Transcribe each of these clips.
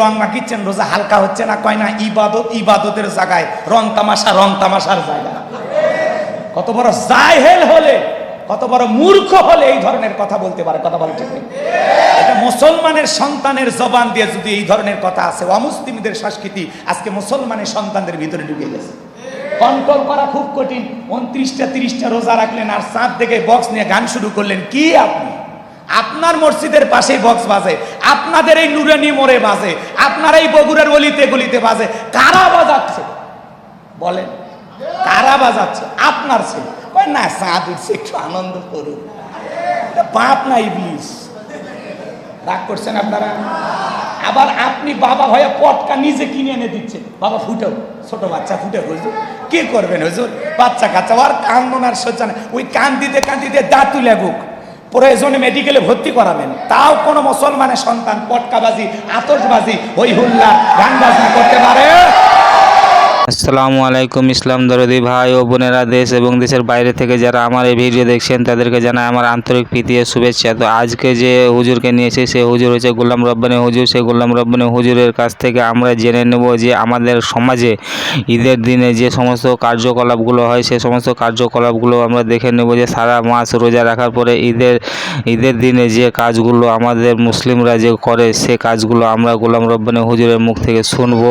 রং মাখিচ্ছেন, রোজা হালকা হচ্ছে না? কয় না, ইবাদত ইবাদতের জায়গায়। রং তামাশা, রং তামাশার জায়গা। কত বড় জাহেল হলে, কত বড় মূর্খ হলে এই ধরনের কথা বলতে পারে। কথা বলে ঠিক নেই? এটা মুসলমানের সন্তানের জবান দিয়ে যদি এই ধরনের কথা আছে, অমুসলিমদের সংস্কৃতি আজকে মুসলমানের সন্তানদের ভিতরে ঢুকে গেছে। কন্ট্রোল করা খুব কঠিন। উনত্রিশটা, তিরিশটা রোজা রাখলেন আর চাঁদ দেখে বক্স নিয়ে গান শুরু করলেন। কি আপনি? আপনার মসজিদের পাশেই বক্স বাজে, আপনাদের এই নুরানি মোড়ে বাজে, আপনার এই বগুড়ার গলিতে গলিতে বাজে। কারা বাজাচ্ছে? বলেন, কারা বাজাচ্ছে? আপনার ছেলে। না চাঁদ উঠছে একটু আনন্দ করুন। বাপ না ইবলিস। রাগ করছেন আপনারা? আবার আপনি বাবা হয়ে পটকা নিজে কিনে এনে দিচ্ছেন। বাবা ফুটেও ছোট বাচ্চা, ফুটে, হুজুর। কি করবেন, হুজুর? বাচ্চা কাচ্চা আর কান্দনার সজ্জা নেই। ওই কান দিতে কান দিতে দাঁতু লেগুক প্রয়োজনে মেডিকেলে ভর্তি করাবেন। তাও কোনো মুসলমানের সন্তান পটকাবাজি আতসবাজি হই হুল্লা গান বাজনা করতে পারে। আসসালামু আলাইকুম ইসলাম দরদি ভাই ও বোনেরা দেশ এবং দেশের বাইরে থেকে যারা আমার এই ভিডিও দেখছেন, তাদেরকে জানাই আমার আন্তরিক প্রীতি ও শুভেচ্ছা। তো আজকে যে হুজুরকে নিয়েছি সে হুজুর হচ্ছে গোলাম রব্বানি হুজুর। সেই গোলাম রব্বানি হুজুরের কাছ থেকে আমরা জেনে নেব যে আমাদের সমাজে ঈদের দিনে যে সমস্ত কার্যকলাপগুলো হয়, সে সমস্ত কার্যকলাপগুলো আমরা দেখে নেব যে সারা মাস রোজা রাখার পরে ঈদের ঈদের দিনে যে কাজগুলো আমাদের মুসলিমরা যে করে, সে কাজগুলো আমরা গোলাম রব্বানি হুজুরের মুখ থেকে শুনব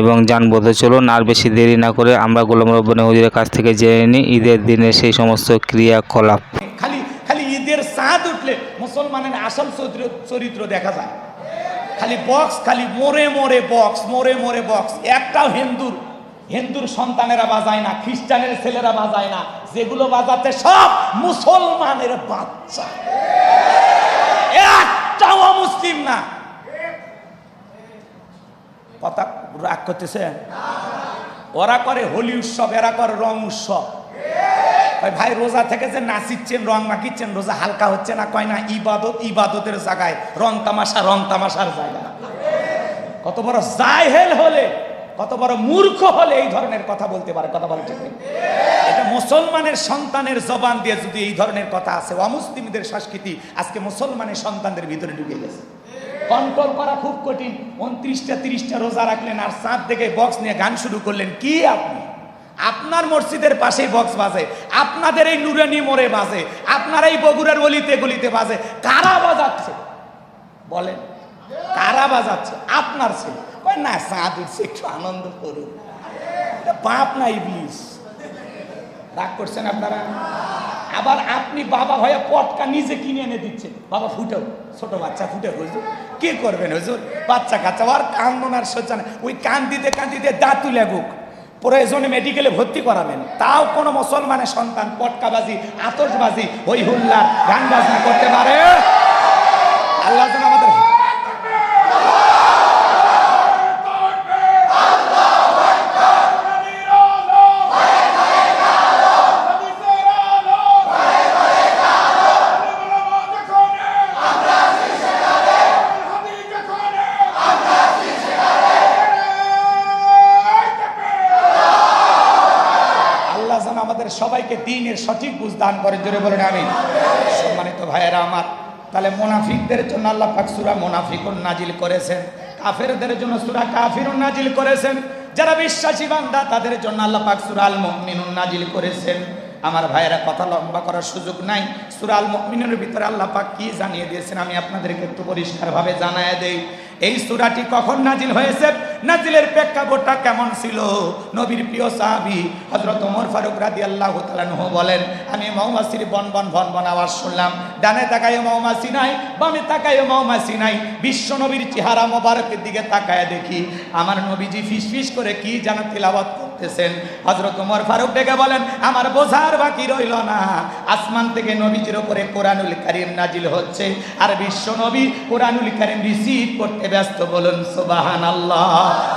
এবং জানব। তো চলুন আর বেশি দেরি না করে আমরা গোলাম রব্বানি হুজুরের কাছ থেকে জেনে নিই, ঈদের দিনে সেই সমস্ত ক্রিয়াকলাপ। খালি খালি ঈদের চাঁদ উঠলে মুসলমানের আসল চরিত্র দেখা যায়। খালি বক্স খালি মোরে মোরে বক্স মোরে মোরে বক্স একটাও হিন্দুর হিন্দুর সন্তানেরা বাজায় না, খ্রিস্টানের ছেলেরা বাজায় না। যেগুলো বাজাতে সব মুসলমানের বাচ্চা। একটাও মুসলিম না। কথা রাগ করতেছে ওরা করে হোলি উৎসব, এরা করে রং উৎসব। ভাই, রোজা থেকে যে নাচিচ্ছেন রং মাখিচ্ছেন রোজা হালকা হচ্ছে না? কয়, না, ইবাদত ইবাদতের জায়গায়, রং তামাশা, রং তামাশার জায়গা। কত বড় জাহেল হলে, কত বড় মূর্খ হলে এই ধরনের কথা বলতে পারে, কথা বলে ঠিক এটা মুসলমানের সন্তানের জবান দিয়ে যদি এই ধরনের কথা আছে, অমুসলিমদের সংস্কৃতি আজকে মুসলমানের সন্তানদের ভিতরে ঢুকে গেছে। কন্ট্রোল করা খুব কঠিন। উনত্রিশটা, তিরিশটা রোজা রাখলেন আর চাঁদ দেখে বক্স নিয়ে গান শুরু করলেন। কি আপনি? আপনার মসজিদের পাশেই বক্স বাজে, আপনাদের এই নুরানি মোড়ে বাজে, আপনার এই বগুড়ার গলিতে গলিতে বাজে। কারা বাজাচ্ছে? বলেন, কারা বাজাচ্ছে? আপনার ছেলে। না চাঁদ উঠছে একটু আনন্দ করুন এটা বাপ না ইবলিস? রাগ করছেন আপনারা? আবার আপনি বাবা হয়ে পটকা নিজে কিনে এনে দিচ্ছেন। বাবা ফুটেও ছোট বাচ্চা ফুটে, হুজুর। কি করবেন, হুজুর? বাচ্চা কাচ্চা আর সজ্জা নেই। ওই কান দিতে কান দিতে দাঁতু লেগুক। প্রয়োজনে মেডিকেলে ভর্তি করাবেন। তাও কোনো মুসলমানের সন্তান পটকাবাজি আতসবাজি হই হুল্লার গান বাজনা করতে পারে? আল্লাহ যেন আমাদের সবাইকে দিনের সঠিক বুঝ দান করেন জোরে বলেন আমি সম্মানিত ভাইয়েরা আমার, তাহলে মোনাফিকদের জন্য আল্লাহ পাক সুরা মোনাফিকুন নাজিল করেছেন। কাফেরদের জন্য সুরা কাফিরুন নাজিল করেছেন। যারা বিশ্বাসী বান্দা, তাদের জন্য আল্লাহ পাক সুরা আল মুমিনুন নাজিল করেছেন। আমার ভাইয়েরা কথা লম্বা করার সুযোগ নাই। সুরাল মুমিনের ভিতরে আল্লাহ পাক কি জানিয়ে দিয়েছেন আমি আপনাদেরকে একটু পরিষ্কারভাবে জানায় দেই। এই সুরাটি কখন নাজিল হয়েছে? নাজিলের প্রেক্ষাপটটা কেমন ছিল? নবীর প্রিয় সাহাবি হজরত ওমর ফারুক রাদি আল্লাহ বলেন, আমি মৌমাছির বন বন ভন বন আওয়াজ শুনলাম। ডানে তাকায় মৌমাসি নাই, বামে তাকায় মৌমাসি নাই। বিশ্ব নবীর চেহারা মোবারকের দিকে তাকায় দেখি। আমার নবীজি ফিস ফিস করে কি যেন তিলাবাত করতেছেন হজরত উমর ফারুক ডেকে বলেন, আমার বোঝার বাকি রইল না। আসমান থেকে নবীজির উপরে কোরআনুল কারিম নাজিল হচ্ছে। আর বিশ্ব নবী কোরআনুল কারিম রিসিভ করতে ব্যস্ত বলুন সুবাহান আল্লাহ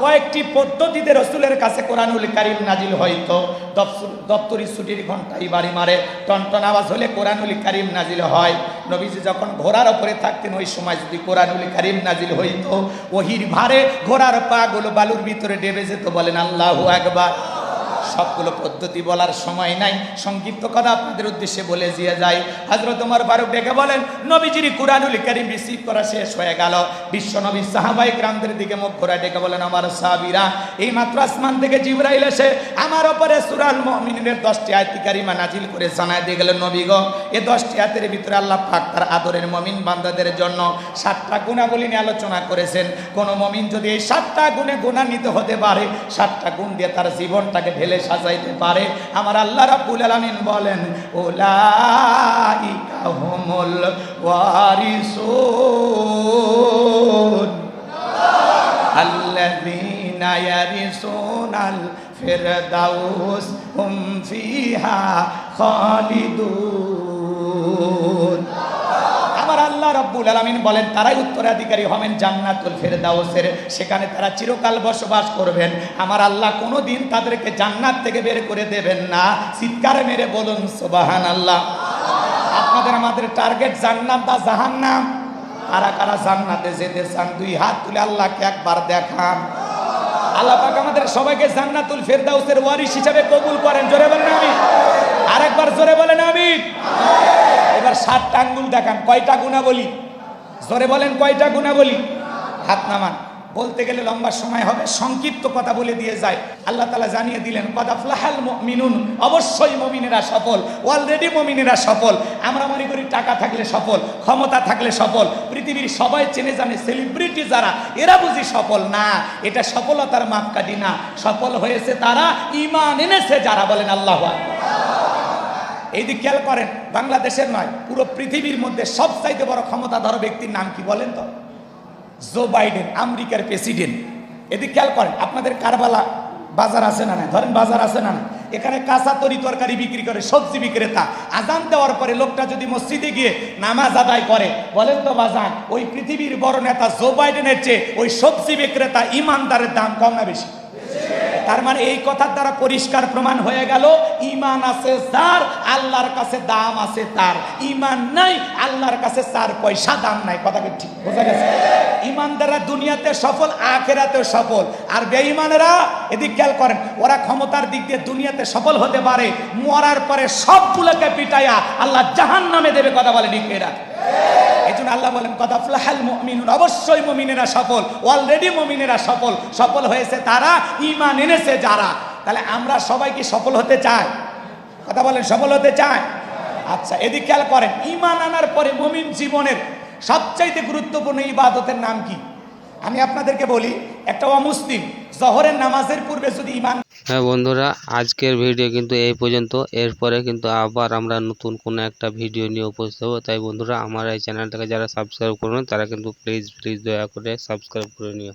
কয়েকটি পদ্ধতিতে রসুলের কাছে কোরআনুল কারিম নাজিল হইতো। দপ্তর- ছুটির ঘন্টাই বাড়ি মারে, টনটন আওয়াজ হলে কোরআনুল কারিম নাজিল হয়। নবীজি যখন ঘোড়ার ওপরে থাকতেন, ওই সময় যদি কোরআনুল কারিম নাজিল হইতো, ওহির ভারে ঘোড়ার পা গুলো বালুর ভিতরে ডেবে যেত, বলেন আল্লাহু একবার সবগুলো পদ্ধতি বলার সময় নাই। সংক্ষিপ্ত কথা আপনাদের উদ্দেশ্যে বলে দিয়ে যাই। হজরত তোমার ফারুক ডেকে বলেন, নবীজির কুরআনুল কারীম রিসিভ করা শেষ হয়ে গেল। বিশ্ব নবী সাহাবাই গ্রামদের দিকে মুখ ঘোরা ডেকে বলেন, আমার সাহাবীরা, এই মাত্র আসমান থেকে জিবরাইল এসে আমার ওপরে সূরাল মুমিনের 10টি আয়াত কারিমা নাজিল করে জানায় দিয়ে গেলেন, নবী গো এই 10টি আয়াতের ভিতরে আল্লাহ পাক তার আদরের মুমিন বান্দাদের জন্য সাতটা গুণাবলী নিয়ে আলোচনা করেছেন। কোন মুমিন যদি এই সাতটা গুণে গুণান্বিত হতে পারে, সাতটা গুণ দিয়ে তার জীবনটাকে ঢেলে ছেলে সাজাইতে পারে। আমার আল্লাহ রাবুল আলমিন বলেন ওলাইকা হুমুল ওয়ারিসুন ফিরদাউস হুম ফিহা খালিদুন। আল্লাহ রব্বুল আলামিন বলেন, তারাই উত্তরাধিকারী হবেন জান্নাতুল ফেরদাউসের। সেখানে তারা চিরকাল বসবাস করবেন। আমার আল্লাহ কোনোদিন তাদেরকে জান্নাত থেকে বের করে দেবেন না। চিৎকার মেরে বলুন সুবাহান আল্লাহ আপনাদের আমাদের টার্গেট জান্নাত বা জাহান্নাম? কারা কারা জান্নাতে যেতে চান, দুই হাত তুলে আল্লাহকে একবার দেখান। আল্লাহ পাক আমাদের সবাইকে জান্নাতুল ফেরদাউসের ওয়ারিশ হিসাবে কবুল করেন। জোরে বলেন আমি আরেকবার জোরে বলেন আমি এবার সাতটা আঙ্গুল দেখান, কয়টা গুণা বলি জোরে বলেন, কয়টা গুণা বলি হাত নামান। বলতে গেলে লম্বা সময় হবে, সংক্ষিপ্ত কথা বলে দিয়ে যায়। আল্লাহ তালা জানিয়ে দিলেন কদাফলাহাল মিনুন অবশ্যই মমিনেরা সফল অলরেডি মমিনেরা সফল। আমরা মনে করি টাকা থাকলে সফল, ক্ষমতা থাকলে সফল। পৃথিবীর সবাই চেনে জানে সেলিব্রিটি যারা, এরা বুঝি সফল না। এটা সফলতার মাপকাঠি না। সফল হয়েছে তারা ইমান এনেছে যারা বলেন আল্লাহ আকবার। এই দিক খেয়াল করেন, বাংলাদেশের নয়, পুরো পৃথিবীর মধ্যে সবচাইতে বড় ক্ষমতাধর ব্যক্তির নাম কি বলেন তো? জো বাইডেন, আমেরিকার প্রেসিডেন্ট। এদিক খেয়াল করেন, আপনাদের কারবালা বাজার আছে না না ধরেন বাজার আছে না না এখানে কাঁচা তরি তরকারি বিক্রি করে, সবজি বিক্রেতা। আজান দেওয়ার পরে লোকটা যদি মসজিদে গিয়ে নামাজ আদায় করে, বলেন তো বাজান, ওই পৃথিবীর বড় নেতা জো বাইডেনের চেয়ে ওই সবজি বিক্রেতা ইমানদারের দাম কম না বেশি? তার মানে এই কথার দ্বারা পরিষ্কার প্রমাণ হয়ে গেল ইমান আছে যার, আল্লাহর কাছে দাম আছে তার। ইমান নাই, আল্লাহর কাছে চার পয়সা দাম নাই। কথাকে ঠিক? বোঝা গেছে? ইমানদাররা দুনিয়াতে সফল, আখেরাতেও সফল। আর বেঈমানেরা, এদিক খেয়াল করেন, ওরা ক্ষমতার দিক দিয়ে দুনিয়াতে সফল হতে পারে, মরার পরে সবগুলোকে পিটাইয়া আল্লাহ জাহান নামে দেবে, কথা বলে ঠিক জন্য আল্লাহ বলেন কথা ফ্লাহাল মমিন অবশ্যই মমিনেরা সফল। অলরেডি মমিনেরা সফল। সফল হয়েছে তারা ইমান এনেছে যারা। তাহলে আমরা সবাই কি সফল হতে চাই? কথা বলেন, সফল হতে চাই? আচ্ছা এদিক খেয়াল করেন ইমান আনার পরে মমিন জীবনের সবচাইতে গুরুত্বপূর্ণ ইবাদতের নাম কি? আমি আপনাদেরকে বলি, একটা অমুসলিম জহরের নামাজের পূর্বে যদি ইমান হ্যাঁ বন্ধুরা, আজকের ভিডিও কিন্তু এই পর্যন্ত। এরপরে কিন্তু আবার আমরা নতুন কোনো একটা ভিডিও নিয়ে উপস্থিত হব। তাই বন্ধুরা, আমার এই চ্যানেলটাকে যারা সাবস্ক্রাইব করবেন তারা কিন্তু প্লিজ প্লিজ দয়া করে সাবস্ক্রাইব করে নিও।